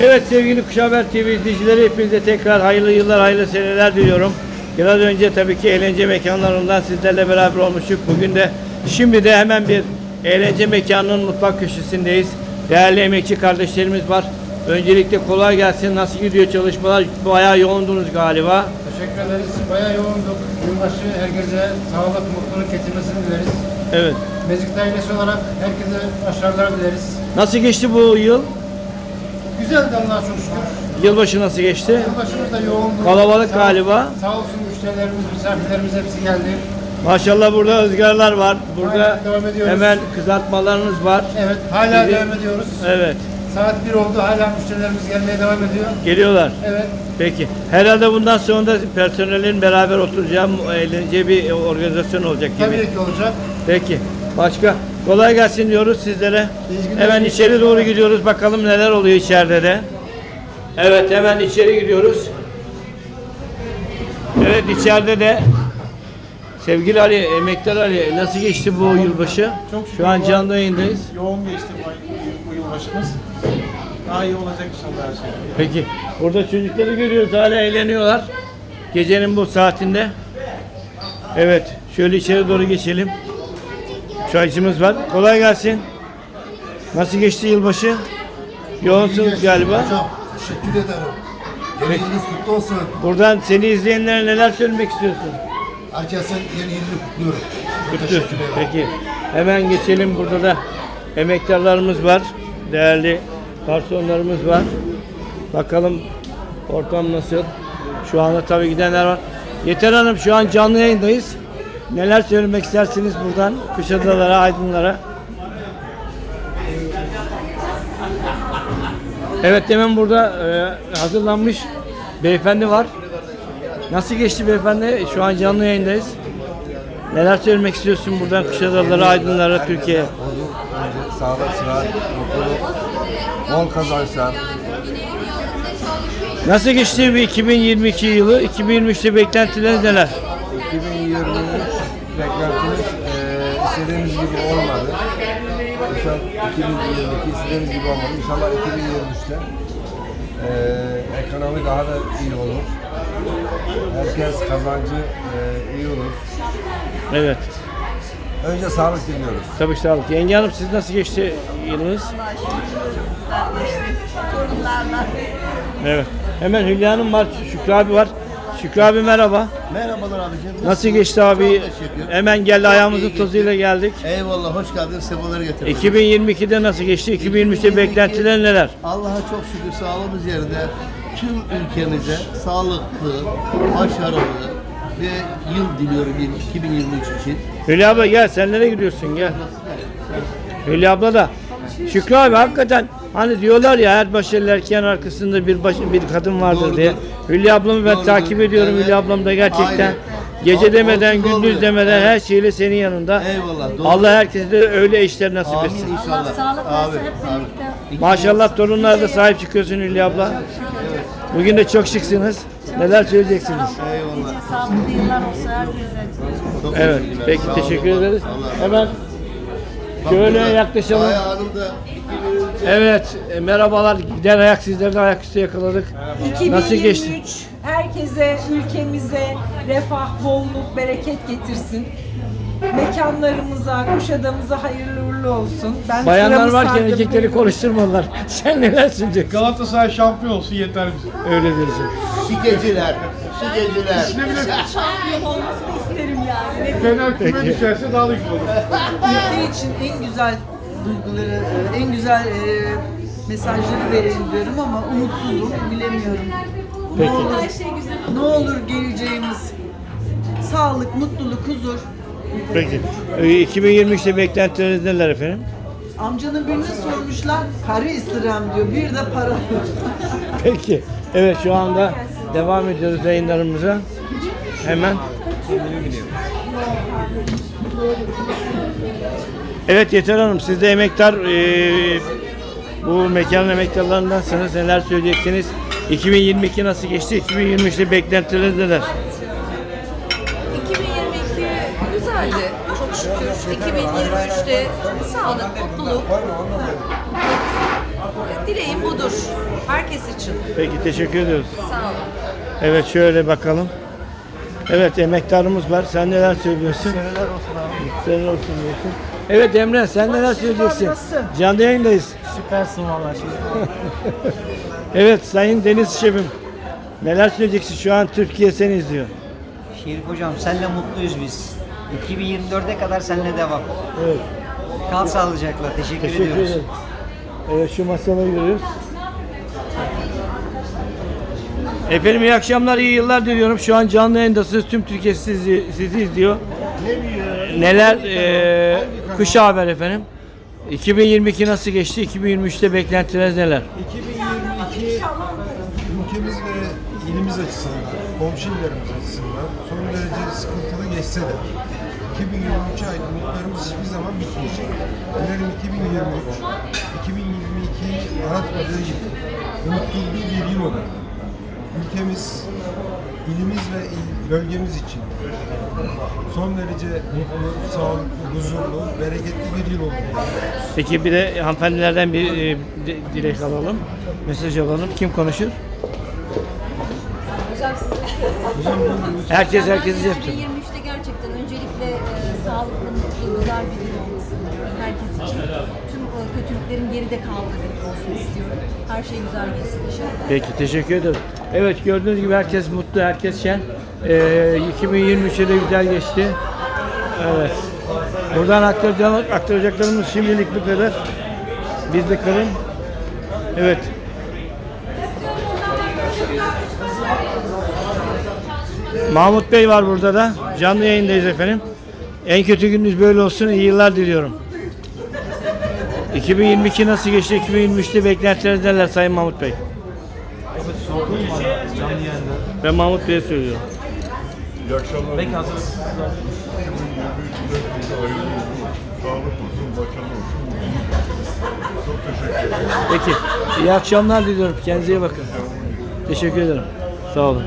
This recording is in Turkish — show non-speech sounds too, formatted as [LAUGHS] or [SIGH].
Evet sevgili Kuşhaber TV izleyicileri hepinize tekrar hayırlı yıllar, hayırlı seneler diliyorum. Biraz önce tabii ki eğlence mekanlarından sizlerle beraber olmuştuk. Bugün de şimdi de hemen bir eğlence mekanının mutfak köşesindeyiz. Değerli emekçi kardeşlerimiz var. Öncelikle kolay gelsin. Nasıl gidiyor çalışmalar? Bayağı yoğundunuz galiba. Teşekkür ederiz. Bayağı yoğunduk. Yılbaşı herkese sağlık, mutluluk getirmesini dileriz. Evet. Mezgit ailesi olarak herkese başarılar dileriz. Nasıl geçti bu yıl? Güzeldi Allah'a çok şükür. Yılbaşı nasıl geçti? Yılbaşımız da yoğundu. Kalabalık Sağ- galiba. Sağ olsun müşterilerimiz, misafirlerimiz hepsi geldi. Maşallah burada ızgaralar var. Burada Aynen, devam ediyoruz. hemen kızartmalarınız var. Evet, hala Bizi- devam ediyoruz. Evet. Saat 1 oldu, hala müşterilerimiz gelmeye devam ediyor. Geliyorlar. Evet, Peki. Herhalde bundan sonra da personelin beraber oturacağı eğlence bir organizasyon olacak gibi. tabii ki olacak. Peki. Başka? Kolay gelsin diyoruz sizlere. Hemen içeri doğru gidiyoruz. Bakalım neler oluyor içeride de. Evet hemen içeri gidiyoruz. Evet içeride de sevgili Ali, emektar Ali nasıl geçti bu yılbaşı? Çok şükür Şu an bu- canlı yayındayız. Yoğun geçti bu, bu yılbaşımız. Daha iyi olacak inşallah her şey. Peki. Burada çocukları görüyoruz hala eğleniyorlar. Gecenin bu saatinde. Evet. Şöyle içeri doğru geçelim. Çaycımız var. Kolay gelsin. Nasıl geçti yılbaşı? Yoğunsunuz galiba. Hocam teşekkür ederim. Yeni yılınız kutlu olsun. Buradan seni izleyenlere neler söylemek istiyorsun? Herkesin yeni yılını kutluyorum. Çok Kutluyorsun. teşekkür ederim. Peki. Hemen geçelim. Burada da emektarlarımız var. Değerli garsonlarımız var. Bakalım ortam nasıl? Şu anda tabii gidenler var. Yeter Hanım şu an canlı yayındayız. Neler söylemek istersiniz buradan Kuşadalara, Aydınlara? Evet hemen burada e, hazırlanmış beyefendi var. Nasıl geçti beyefendi? Şu an canlı yayındayız. Neler söylemek istiyorsun buradan Kuşadalara, Aydınlara, Türkiye'ye? Sağlık, sıhhat, mutluluk, bol kazançlar. Nasıl geçti bir 2022 yılı? 2023'te beklentileriniz neler? 2023 beklentimiz eee istediğimiz gibi olmadı. İnşallah 2022 istediğimiz gibi olmadı. İnşallah 2023'te eee ekonomi daha da iyi olur. Herkes kazancı eee, iyi olur. Evet. Önce sağlık diliyoruz. Tabii sağlık. Yenge Hanım siz nasıl geçti yılınız? Evet. Hemen Hülya Hanım var, Şükrü abi var. Şükrü abi merhaba. Merhabalar abicim. Nasıl geçti abi? Hemen geldi ayağımızın tozuyla geldik. Eyvallah hoş geldin. Sefaları getirdin. 2022'de nasıl geçti? 2023'te beklentiler neler? Allah'a çok şükür sağlığımız yerinde. Tüm ülkemize sağlıklı, başarılı ve yıl diliyorum 2023 için. Hülya abla gel sen nereye gidiyorsun gel. Hülya abla da. Şükrü abi hakikaten hani diyorlar ya her başarılı erkeğin arkasında bir baş, bir kadın vardır Doğrudur. diye. Hülya ablamı ben Doğrudur. takip ediyorum. Evet. Hülya ablam da gerçekten Aynen. gece demeden olsun gündüz doğru. demeden Evet. her şeyle senin yanında. Eyvallah, doğru. Allah herkese de öyle işler nasip Amin etsin. inşallah. Allah sağlık Abi, versin hep abi. birlikte. Maşallah torunlara da sahip çıkıyorsun Hülya abla. Bugün de çok şıksınız. Neler söyleyeceksiniz? Eyvallah. Nice sağlıklı yıllar olsun herkese. Çok Evet. Peki teşekkür ederiz. Hemen şöyle yaklaşalım. Aya Hanım da Evet, e, merhabalar. Giden ayak sizleri de ayaküstü yakaladık. Nasıl geçti? 2023 herkese, ülkemize refah, bolluk, bereket getirsin. Mekanlarımıza, Kuşadamıza hayırlı uğurlu olsun. Ben Bayanlar sıramı varken sardım, erkekleri buyurun. konuşturmadılar. [LAUGHS] Sen neler söyleyeceksin? Galatasaray şampiyon olsun yeter bize. Öyle diyorsun. şikeciler, şikeciler. Şampiyon olmasını isterim. Fener küme düşerse daha da güzel olur. ülke için en güzel duyguları, e, en güzel e, mesajları verelim diyorum ama umutsuzum, bilemiyorum. Peki. Ne olur, ne olur geleceğimiz sağlık, mutluluk, huzur. Peki. E, 2023'te beklentileriniz neler efendim? Amcanın birine sormuşlar, para istirem diyor, bir de para. Peki. Evet şu anda devam ediyoruz yayınlarımıza. Hemen. Evet Yeter Hanım siz de emektar e, bu mekanın emektarlarındansınız. Neler söyleyeceksiniz? 2022 nasıl geçti? 2023'te beklentileriniz neler? 2022 güzeldi. Çok şükür. 2023'te sağlık, mutluluk. Dileğim budur. Herkes için. Peki teşekkür ediyoruz. Sağ olun. Evet şöyle bakalım. Evet emektarımız var. Sen neler söylüyorsun? Seneler olsun abi. Seneler olsun diyorsun. Evet Emre sen neler söyleyeceksin? Canlı yayındayız. Süpersin valla şimdi. [LAUGHS] Evet Sayın Deniz Şefim. Neler söyleyeceksin? Şu an Türkiye seni izliyor. Şerif hocam senle mutluyuz biz. 2024'e kadar seninle devam. Evet. Kal sağlıcakla. Teşekkür, Teşekkür ediyoruz. ederim. Evet şu masaları görüyoruz. Efendim iyi akşamlar, iyi yıllar diliyorum. Şu an canlı yayındasınız. Tüm Türkiye sizi, sizi izliyor. Neler, e, kuşa haber efendim. 2022 nasıl geçti? 2023'te beklentileriniz neler? 2022 ülkemiz ve ilimiz açısından, komşu illerimiz açısından son derece sıkıntılı geçse de 2023 ait umutlarımız hiçbir zaman bitmeyecek. Dilerim 2023, 2022'yi aratmadığı gibi unutturduğu bir yıl olur. Ülkemiz, ilimiz ve il- bölgemiz için son derece mutlu, sağlıklı, huzurlu, bereketli bir yıl olur. Peki bir de hanımefendilerden bir e, di- dilek alalım. Mesaj alalım. Kim konuşur? Herkes herkesi yaptı. 2023'te gerçekten öncelikle e, sağlıklı, mutlu, güzel bir yıl olmasını herkes için. Tüm kötülüklerin geride yıl olsun istiyorum. Her şey güzel geçsin inşallah. Peki teşekkür ederim. Evet gördüğünüz gibi herkes mutlu, herkes şen. Ee, 2023'e de güzel geçti. Evet. Buradan aktaracağım- aktaracaklarımız şimdilik bu kadar. Biz de kalın. Evet. Mahmut Bey var burada da. Canlı yayındayız efendim. En kötü gününüz böyle olsun. İyi yıllar diliyorum. 2022 nasıl geçti? 2023'te beklentileriniz neler Sayın Mahmut Bey? Ben Mahmut Bey'e söylüyorum. Peki. İyi akşamlar diliyorum. Kendinize iyi bakın. Teşekkür ederim. Sağ olun.